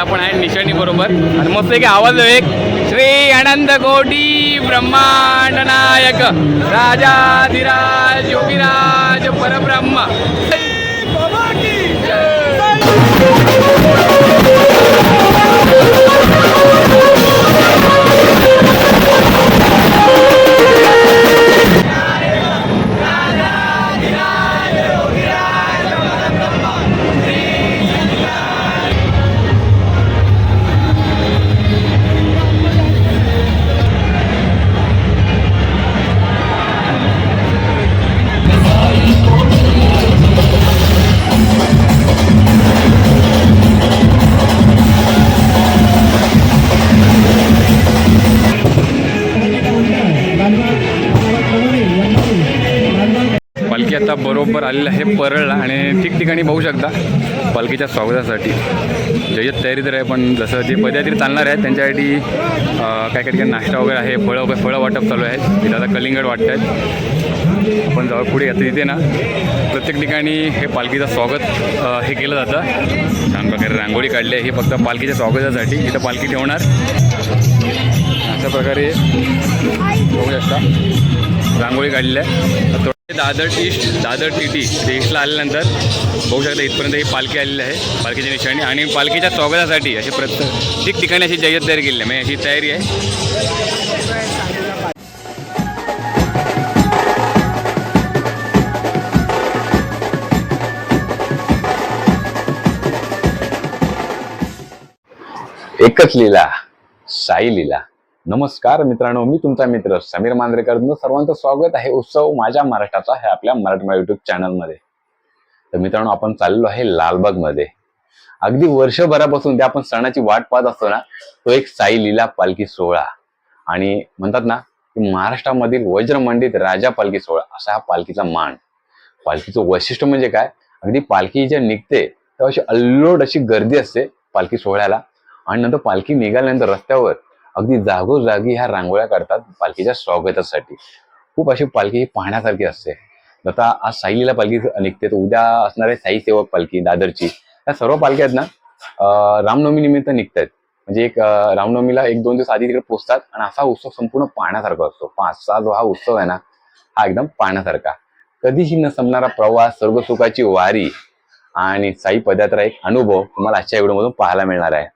आपण आहे निशाणी बरोबर. आणि मस्त एक आवाज एक. श्री अनंत कोटी ब्रह्मांड नायक. राजाधिराज योगीराज परब्रह्म. बरोबर आलेलं आहे परळला आणि ठिकठिकाणी बघू शकता. पालखीच्या स्वागतासाठी. जय्यत तयारी तर आहे पण जसं जे पदयात्री चालणार आहेत त्यांच्यासाठी काय काय ठिकाणी नाश्ता वगैरे आहे फळं वगैरे फळं वाटप चालू आहे. तिथं आता कलिंगड वाटत आहेत आपण जवळ पुढे येतो तिथे ना. प्रत्येक ठिकाणी हे पालखीचं स्वागत हे केलं जातं. छान प्रकारे रांगोळी काढली आहे. हे फक्त पालखीच्या स्वागतासाठी इथं पालखी ठेवणार. अशा प्रकारे बघू शकता. रांगोळी काढली आहे. Dadar east Dadar T T ते ईस्टला आल्यानंतर बघू शकता इथपर्यंत ही पालखी आलेली आहे पालखीच्या निशाणी. आणि पालखीच्या स्वागतासाठी अशी प्रत्येक ठिकाणी अशी जय्यत तयारी केलेली आहे. म्हणजे अशी तयारी आहे. एकच लीला साई लीला. नमस्कार मित्रांनो मी तुमचा मित्र समीर मांद्रेकर सर्वांचं स्वागत आहे उत्सव माझ्या महाराष्ट्राचा हे आपल्या मराठी युट्यूब चॅनलमध्ये तर मित्रांनो आपण चाललो आहे लालबागमध्ये. अगदी वर्षभरापासून ते आपण सणाची वाट पाहत असतो ना तो एक साई लीला पालखी सोहळा आणि म्हणतात ना की महाराष्ट्रामधील वज्रमंडित राजा पालखी सोहळा असा हा पालखीचा मान. पालखीचं वैशिष्ट्य म्हणजे काय? अगदी पालखी जे निघते तेव्हा अशी अल्लोड अशी गर्दी असते पालखी सोहळ्याला. आणि नंतर पालखी निघाल्यानंतर रस्त्यावर अगदी जागोजागी ह्या रांगोळ्या काढतात पालखीच्या स्वागतासाठी. खूप अशी पालखी ही पाहण्यासारखी असते. आता आज साईलीला पालखी निघते तर उद्या असणारे साई सेवक पालखी दादरची. या सर्व पालख्या आहेत ना रामनवमी निमित्त निघतायत. म्हणजे एक रामनवमीला एक दोन दिवस आधी तिकडे पोचतात आणि असा उत्सव संपूर्ण पाहण्यासारखा असतो. पाच सहा जो हा उत्सव आहे ना हा एकदम पाहण्यासारखा. कधीही न संपणारा प्रवास स्वर्गसुखाची वारी आणि साई पदयात्रा एक अनुभव तुम्हाला आजच्या व्हिडिओमधून पाहायला मिळणार आहे.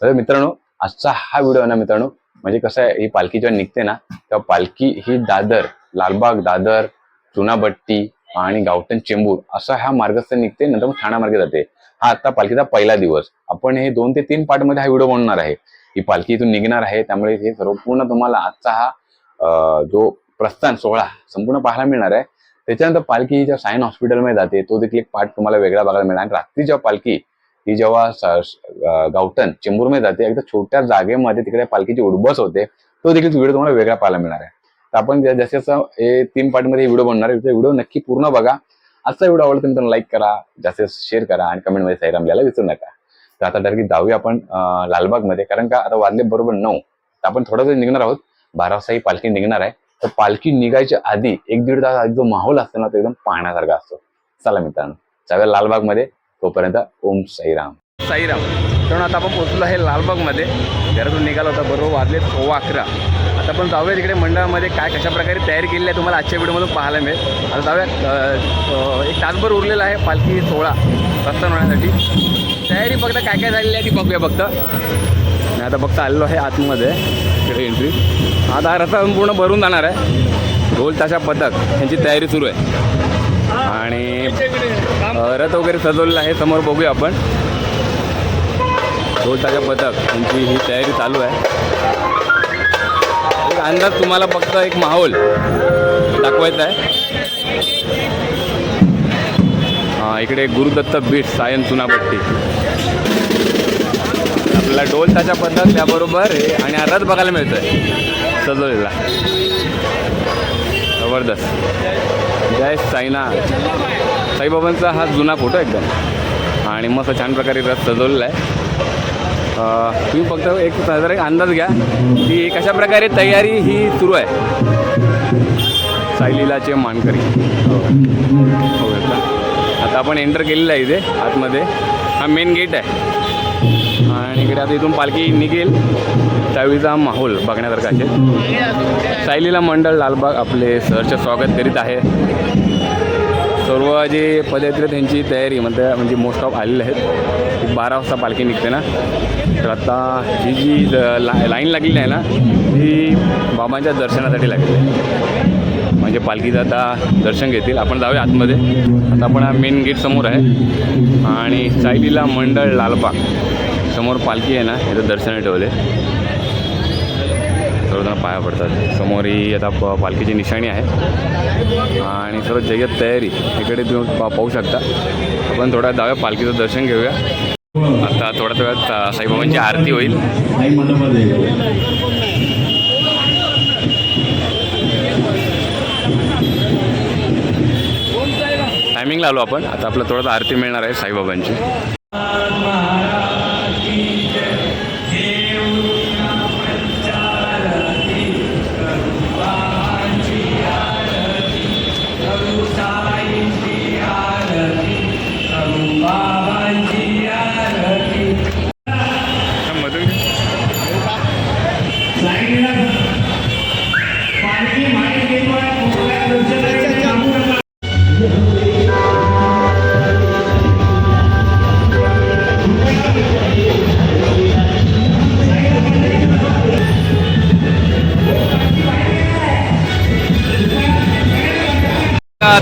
तर मित्रांनो आजचा हा व्हिडिओ आहे ना मित्रांनो म्हणजे कसं आहे ही पालखी जेव्हा निघते ना तेव्हा पालखी ही दादर लालबाग दादर चुनाभट्टी आणि गावठण चेंबूर असा हा मार्गस्थ निघते नंतर मग ठाणा मार्गे जाते. हा आता पालखीचा पहिला दिवस. आपण हे दोन ते तीन पार्टमध्ये हा व्हिडिओ बनवणार आहे. ही पालखी इथून निघणार आहे त्यामुळे हे सर्व पूर्ण तुम्हाला आजचा हा जो प्रस्थान सोहळा संपूर्ण पाहायला मिळणार आहे. त्याच्यानंतर पालखी जेव्हा सायन हॉस्पिटलमध्ये जाते तो देखील एक पार्ट तुम्हाला वेगळा बघायला मिळणार. आणि रात्री जेव्हा पालखी ती जेव्हा स- गावठण चेंबूरमध्ये जाते एकदा छोट्या जागेमध्ये तिकडे पालखीची उडबस होते तो देखील व्हिडिओ तुम्हाला वेगळा पाहायला मिळणार आहे. तर आपण जसं हे तीन पार्टमध्ये व्हिडिओ बनणार आहे व्हिडिओ नक्की पूर्ण बघा. आजचा व्हिडिओ आवडला तर लाईक करा जास्तीत शेअर करा आणि कमेंटमध्ये साईराम लिहायला विसरू नका. तर आता डायरेक्ट जाऊया आपण लालबागमध्ये. कारण का आता वाजले बरोबर नऊ तर आपण थोडं वेळ निघणार आहोत. बारा वाजता ही पालखी निघणार आहे. तर पालखी निघायच्या आधी एक दीड तास आधी जो माहोल असतो ना तो एकदम पाहण्यासारखा असतो. चला मित्रांनो जाऊया लालबागमध्ये. तोपर्यंत ओम साईराम साईराम तर आता आपण पोहोचलो आहे लालबागमध्ये. घरातून निघाला होता बरोबर वाजले सव्वा अकरा. आता आपण जाऊया तिकडे मंडळामध्ये काय कशा प्रकारे तयारी केलेली आहे तुम्हाला आजच्या व्हिडिओमधून पाहायला मिळेल. आता जाऊया एक तासभर उरलेला आहे पालखी सोहळा प्रस्थान होण्यासाठी तयारी फक्त काय काय झालेली आहे ती बघूया फक्त. मी आता फक्त आलेलो आहे आतमध्ये इकडे एंट्री आता रस्ता पूर्ण भरून जाणार आहे. ढोल ताशा पथक यांची तयारी सुरू आहे. आणि रथ वगैरे सजवलेला आहे. समोर बघूया आपण. ढोल पथक यांची ही तयारी चालू आहे. एक अंदाज तुम्हाला फक्त एक माहोल दाखवायचा आहे. हा, इकडे गुरुदत्त बीट सायन चुनापट्टी. आपल्याला डोल ताच्या त्याबरोबर आणि रथ बघायला मिळतोय. सजवलेला. जबरदस्त. जय साईनाथ साईबाबांचा हा जुना फोटो एकदम. आणि मस्त छान प्रकारे रथ सजवलेला आहे. तुम्ही फक्त एक साधारण एक अंदाज घ्या की कशा प्रकारे तयारी ही सुरू आहे. साईलीलाचे मानकरी. हो, हो, हो आता आपण एंटर केलेलं आहे इथे आतमध्ये. हा मेन गेट आहे. आणि इकडे आता इथून पालखी निघेल. त्यावेळीचा माहोल बघण्यासारखा असेल सायलीला मंडळ लालबाग आपले सरचं स्वागत करीत आहे. सर्व जे पदयात्री त्यांची तयारी म्हणजे म्हणजे मोस्ट ऑफ आलेले आहेत. एक बारा वाजता पालखी निघते ना. तर आता ही जी ला लाईन लागलेली आहे ना ही बाबांच्या दर्शनासाठी लागलेली आहे. म्हणजे पालखीचं आता दर्शन घेतील. आपण जाऊया आतमध्ये. आता आपण हा मेन गेट समोर आहे. आणि सायलीला मंडळ लालबाग. समोर पालखी आहे ना इथं दर्शनाला ठेवले. सर्वजण पाया पडतात. समोर ही आता प पालखीची निशाणी आहे. आणि सर्व जय्यत तयारी. इकडे तुम्ही पा पाहू शकता. आपण थोड्या जाऊया पालखीचं दर्शन घेऊया. आता थोड्याच वेळात साईबाबांची आरती होईल. टायमिंग लावलो टायमिंगला आलो आपण. आता आपलं थोडंसं आरती मिळणार आहे साईबाबांची.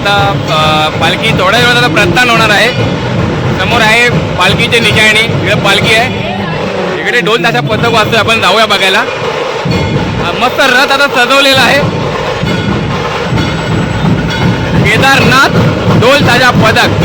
आता पालखी थोड्या वेळात आता प्रस्थान होणार आहे. समोर आहे पालखीची निशाणी. इकडे पालखी आहे. इकडे ढोल तासा पथक वाचतोय आपण जाऊया बघायला. मस्त रथ आता सजवलेला आहे. केदारनाथ ढोल ताजा पदक.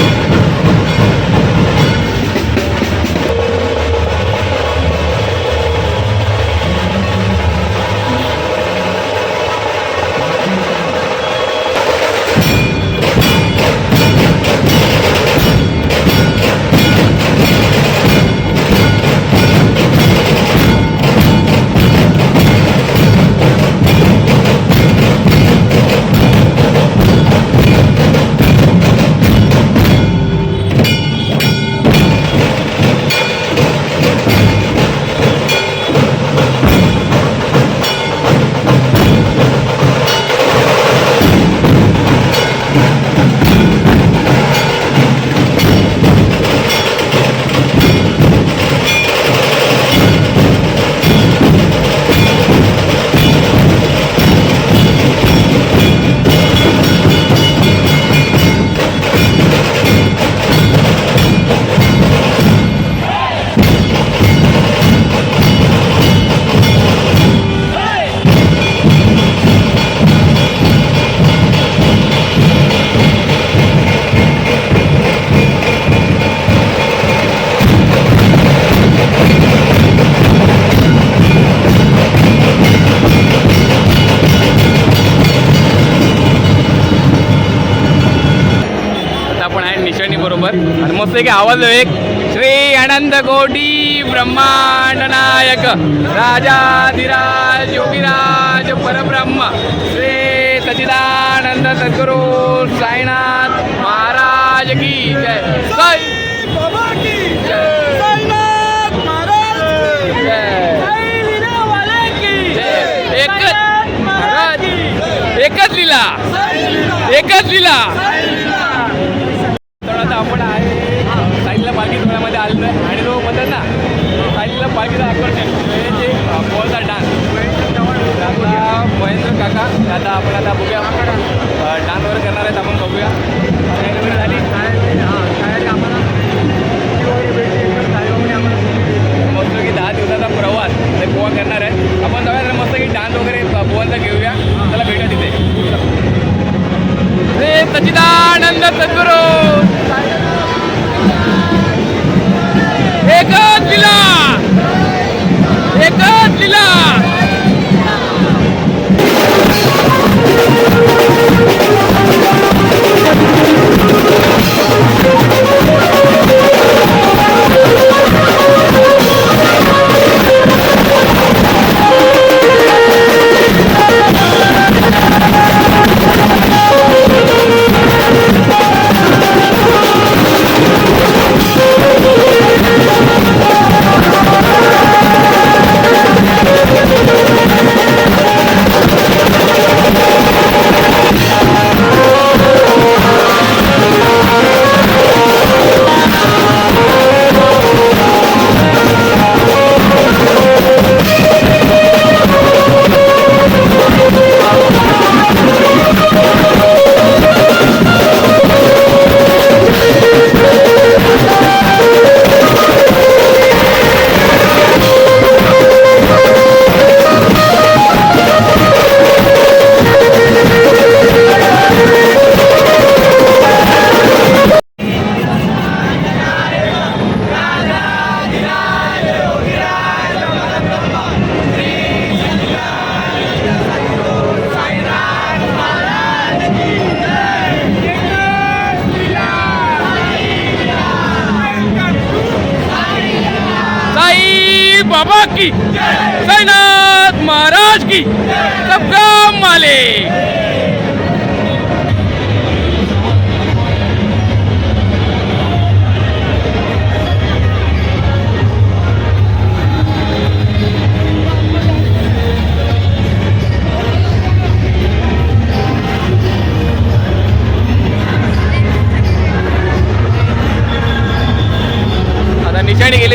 आणि की आवाज एक. श्री अनंत कोटी ब्रह्मांड नायक. राजाधिराज योगीराज परब्रह्म. श्री सचिदानंद सद्गुरु साईनाथ महाराज की जय. साई. जय. एकच महाराज एकच. लिला. एकच लिला. तर आता आपण आहे साईडला पालखीचा आकर्षण. म्हणजे जे पोहचा डान्स. आता महेंद्र काका आता आपण आता बघूया. डान्स वगैरे करणार आहेत आपण बघूया. झाली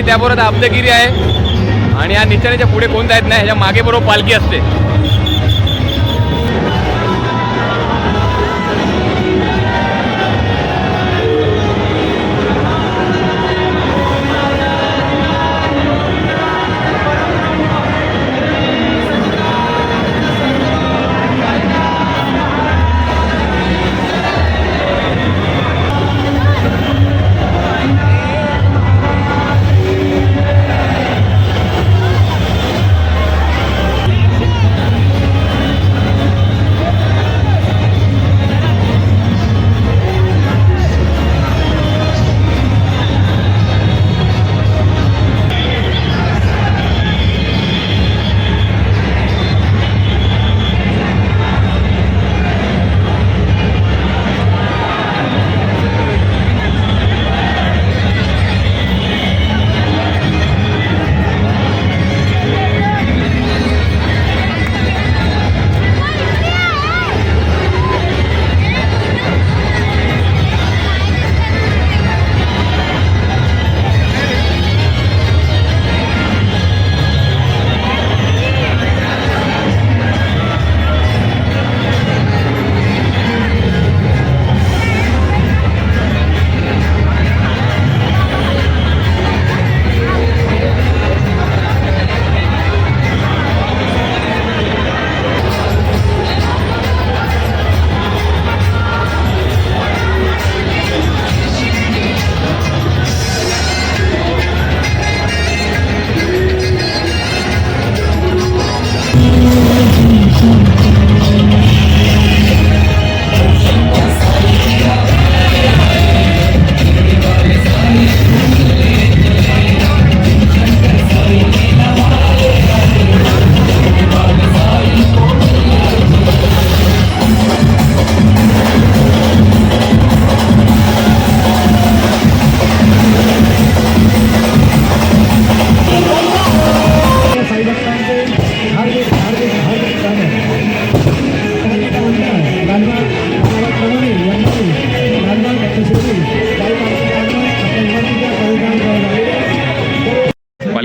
त्याबरोबर आता अब्दगिरी आहे. आणि या निशाणीच्या पुढे कोण जायत नाही ह्याच्या मागे बरोबर पालखी असते.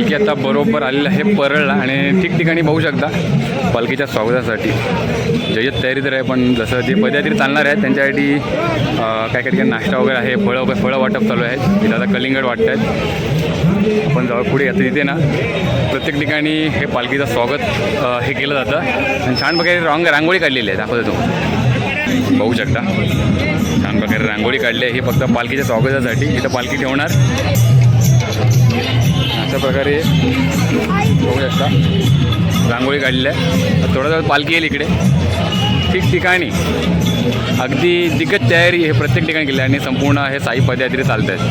पालखी आता बरोबर आलेलं आहे परळला आणि ठिकठिकाणी बघू शकता पालखीच्या स्वागतासाठी. जय्यत तयारी तर आहे पण जसं जे पदयात्री चालणार आहेत त्यांच्यासाठी काय काय ठिकाणी नाश्ता वगैरे आहे फळं वगैरे फळं वाटप चालू आहे. तिथं आता कलिंगड वाटत आहेत आपण जवळ पुढे येतो तिथे ना प्रत्येक ठिकाणी हे पालखीचं स्वागत हे केलं जातं. आणि छान प्रकारे रांग रांगोळी काढलेली आहे दाखवतो तो बघू शकता. छान प्रकारे रांगोळी काढली आहे. हे फक्त पालखीच्या स्वागतासाठी इथं पालखी ठेवणार. अशा प्रकारे बघू शकता रांगोळी काढलेली आहे आता थोडा वेळ पालखी येईल इकडे. ठिकठिकाणी अगदी दिग्गज तयारी हे प्रत्येक ठिकाणी केली आणि संपूर्ण हे साई पदयात्री चालत आहेत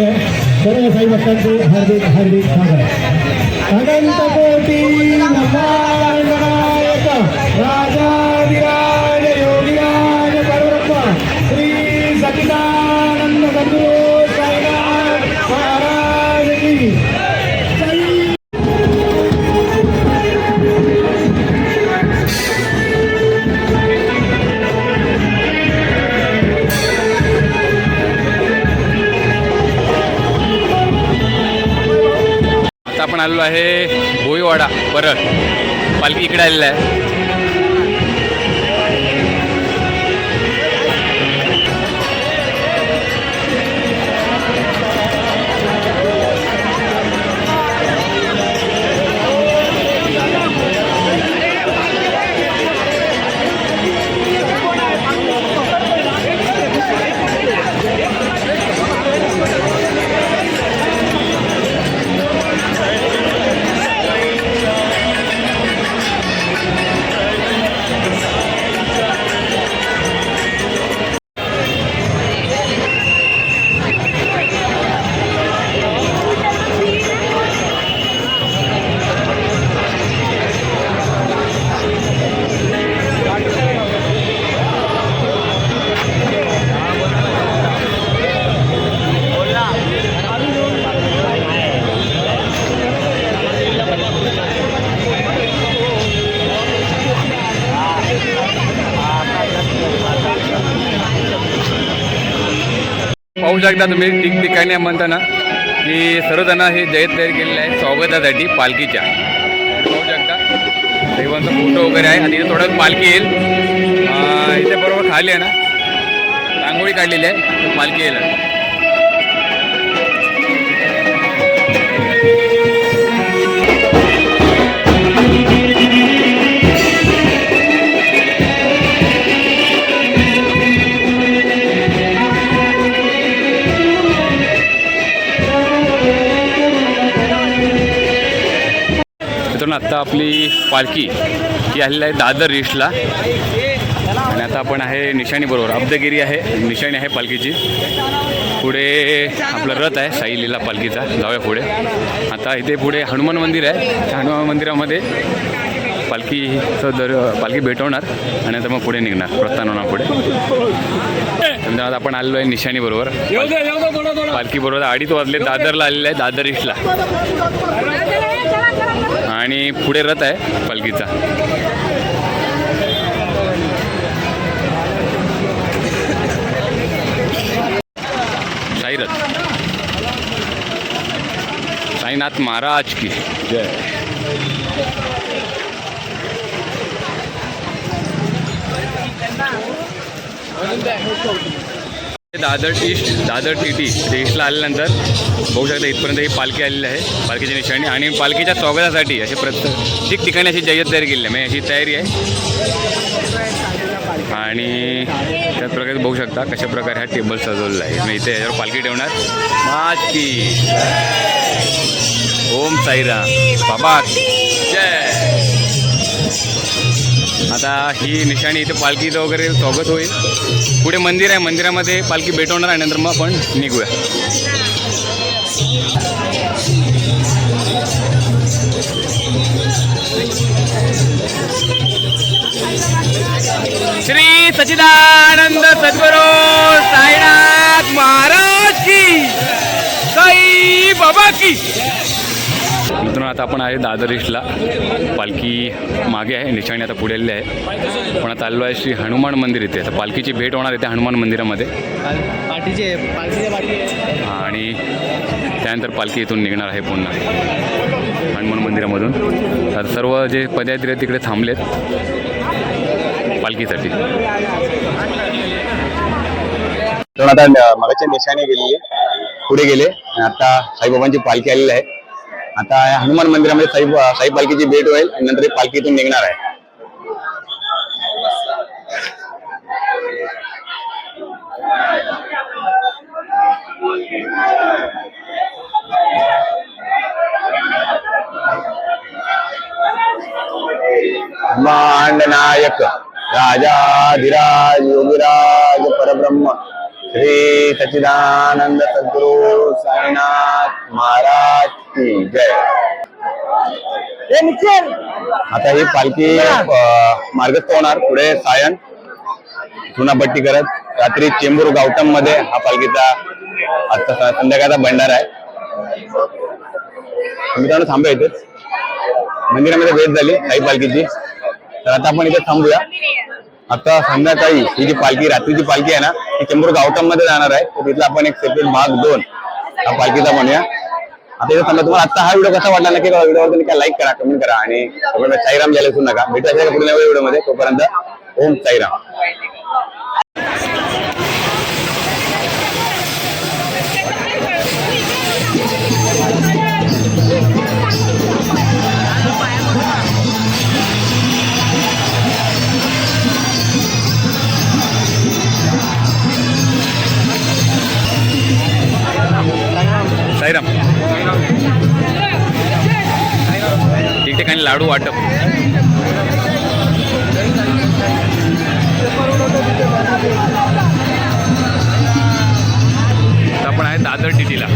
आहे. सर्व साई भक्तांचे हार्दिक हार्दिक स्वागत. अनंत कोटी आता आपण आलेलो आहे भोईवाडा. परत पालखी इकडे आलेला आहे. शकता तुम्ही ठिकठिकाणी म्हणताना की सर्वजण हे जयत तयार केलेले आहे स्वागतासाठी पालखीच्या. पाहू शकता. देवांचा फोटो वगैरे आहे. आणि थोडं पालखी येईल. इथे बरोबर खाली आहे ना. रांगोळी काढलेली आहे. पालखी येईल मित्रांनो आत्ता आपली पालखी ही आलेली आहे दादर ईस्टला आणि आता आपण आहे निशाणी बरोबर. अब्दगिरी आहे निशाणी आहे पालखीची. पुढे आपलं रथ आहे साई लीला पालखीचा. जाऊया पुढे. आता इथे पुढे हनुमान मंदिर आहे. त्या हनुमान मंदिरामध्ये पालखीचं दर पालखी भेटवणार. आणि आता मग पुढे निघणार. प्रस्थान होणार पुढे. आता आपण आलेलो आहे निशाणी बरोबर. पालखी बरोबर अडीच वाजले दादरला आलेलं आहे दादर ईस्टला आणि पुढे रथ आहे पालखीचा. साईरथ साईनाथ महाराज की. जय. Dadar east Dadar T T ते ईस्टला आल्यानंतर बघू शकता इथपर्यंत ही पालखी आलेली आहे पालखीच्या निशाणी. आणि पालखीच्या स्वागतासाठी असे प्रत्येक ठिकाणी अशी जय्यत तयार केलेली आहे म्हणजे अशी तयारी आहे. आणि त्याच प्रकारे बघू शकता कशा प्रकारे हा टेबल सजवलेला आहे. मी इथे याच्यावर पालखी ठेवणार. माच ओम साईराम. बाबा जय. आता ही निशाणी इथे पालखीचं वगैरे स्वागत होईल. पुढे मंदिर आहे मंदिरामध्ये पालखी भेटवणार आहे नंतर मग आपण निघूया. श्री सचिदानंद सद्गुरू साईनाथ महाराज की साई बाबा की. आता आपण आहे दादर ईस्टला पालखी मागे आहे निशाणी आता पुढे आलेली आहे. पण आता आलेलो आहे श्री हनुमान मंदिर इथे. आता पालखीची भेट होणार आहे त्या हनुमान मंदिरामध्ये. आणि त्यानंतर पालखी इथून निघणार आहे पुन्हा. हनुमान मंदिरामधून. आता सर्व जे पदयात्री आहेत तिकडे थांबलेत पालखीसाठी. तर आता मगाच्या निशाणे गेलेली पुढे गेले. आणि आता साईबाबांची पालखी आलेली आहे. आता हनुमान मंदिरामध्ये साई साई पालखीची भेट होईल आणि नंतर पालखीतून पालखी इथून निघणार आहे. मांडनायक राजाधिराज योगिराज परब्रह्म श्री सच्चिदानंद सद्गुरु साईनाथ महाराज. आता ही पालखी मार्गस्थ होणार पुढे सायन चुनापट्टी करत. रात्री चेंबूर गावटममध्ये हा पालखीचा आजचा संध्याकाळचा भंडारा आहे. मित्रांनो थांबूया इथेच. मंदिरामध्ये भेट झाली साई पालखीची. तर आता आपण इथे थांबूया. आता संध्याकाळी ही जी पालखी रात्रीची पालखी आहे ना ती चेंबूर गावटममध्ये जाणार आहे. तर तिथला आपण एक सेपरेट भाग दोन हा पालखीचा म्हणूया आता इथं थांबा तुम्हाला आता हा व्हिडिओ कसा वाटला नक्की कळा व्हिडिओवर तुम्ही लाईक करा कमेंट करा आणि साईराम झाले विसरू नका. भेटायचं पुढल्या व्हिडिओमध्ये तोपर्यंत ओम साईराम. ठिकठिकाणी लाडू वाटप. आपण आहे दादर टीटीला.